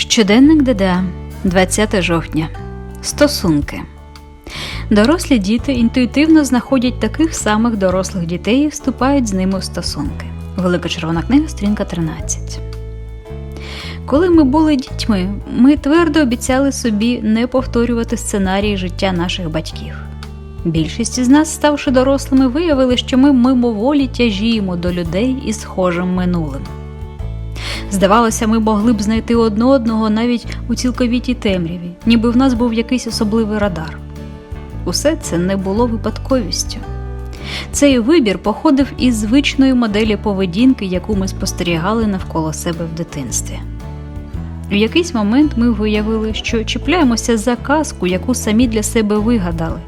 Щоденник ДДА, 20 жовтня. Стосунки. Дорослі діти інтуїтивно знаходять таких самих дорослих дітей і вступають з ними в стосунки. Велика червона книга, сторінка 13. Коли ми були дітьми, ми твердо обіцяли собі не повторювати сценарії життя наших батьків. Більшість із нас, ставши дорослими, виявили, що ми мимоволі тяжіємо до людей із схожим минулим. Здавалося, ми могли б знайти одне одного навіть у цілковітій темряві, ніби в нас був якийсь особливий радар. Усе це не було випадковістю. Цей вибір походив із звичної моделі поведінки, яку ми спостерігали навколо себе в дитинстві. У якийсь момент ми виявили, що чіпляємося за казку, яку самі для себе вигадали.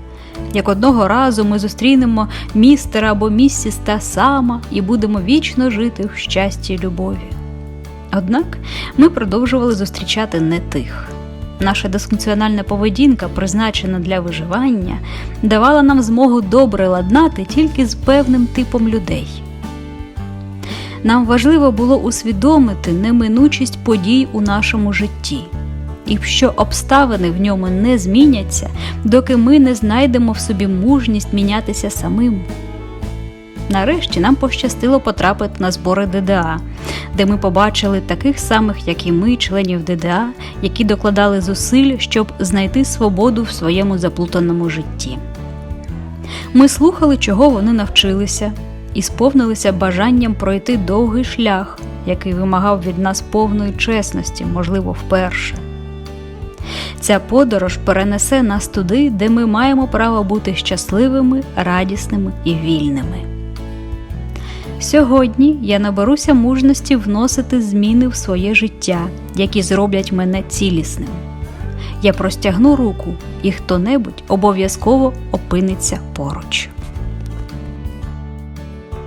Як одного разу ми зустрінемо містера або місіс та сама і будемо вічно жити в щасті й любові. Однак ми продовжували зустрічати не тих. Наша дисфункціональна поведінка, призначена для виживання, давала нам змогу добре ладнати тільки з певним типом людей. Нам важливо було усвідомити неминучість подій у нашому житті, і що обставини в ньому не зміняться, доки ми не знайдемо в собі мужність мінятися самим. Нарешті нам пощастило потрапити на збори ДДА, де ми побачили таких самих, як і ми, членів ДДА, які докладали зусиль, щоб знайти свободу в своєму заплутаному житті. Ми слухали, чого вони навчилися, і сповнилися бажанням пройти довгий шлях, який вимагав від нас повної чесності, можливо, вперше. Ця подорож перенесе нас туди, де ми маємо право бути щасливими, радісними і вільними. Сьогодні я наберуся мужності вносити зміни в своє життя, які зроблять мене цілісним. Я простягну руку, і хто-небудь обов'язково опиниться поруч.